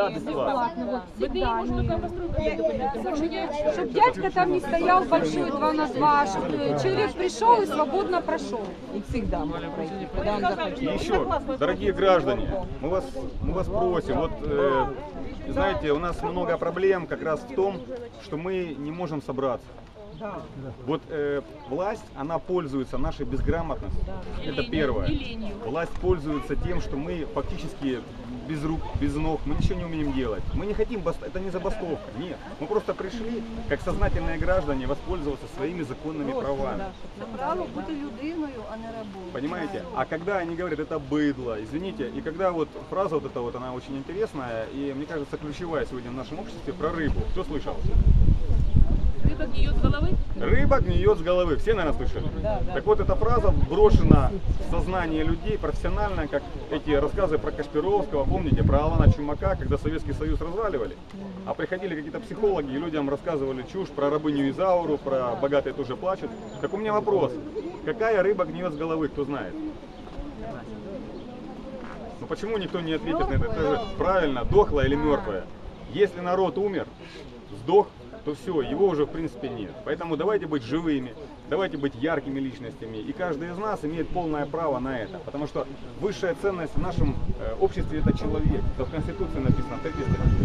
Бесплатно, вот всегда. можно только постройку документы, больше ни о чем. Чтоб дядька там не стоял большой, два на два, чтобы человек пришел и свободно прошел. И всегда можно пройти, когда он захочет. И еще, дорогие граждане, мы вас, мы вас просим, вот, э, знаете, у нас много проблем как раз в том, что мы не можем собраться. Вот э, власть, она пользуется нашей безграмотностью. Это первое. Власть пользуется тем, что мы фактически без рук, без ног, мы ничего не умеем делать. Мы не хотим, бас- это не забастовка, нет. Мы просто пришли, как сознательные граждане, воспользоваться своими законными правами. Право бути людиною, а не рабом. Понимаете? А когда они говорят, это быдло, извините, и когда вот фраза вот эта вот, она очень интересная, и мне кажется, ключевая сегодня в нашем обществе про рыбу. Кто слышал? Рыба гниет с головы? Рыба гниет с головы. Все, наверное, слышали? Так вот, эта фраза брошена в сознание людей профессионально, как эти рассказы про Кашпировского, помните, про Алана Чумака, когда Советский Союз разваливали, а приходили какие-то психологи и людям рассказывали чушь про рабыню Изауру, про богатые тоже плачут. Так у меня вопрос. Какая рыба гниет с головы, кто знает? Ну почему никто не ответит на это? Это же правильно, дохлая или мертвая? Если народ умер, сдох, то все, его уже в принципе нет. Поэтому давайте быть живыми, давайте быть яркими личностями. И каждый из нас имеет полное право на это. Потому что высшая ценность в нашем э, обществе это человек. Это в Конституции написано в.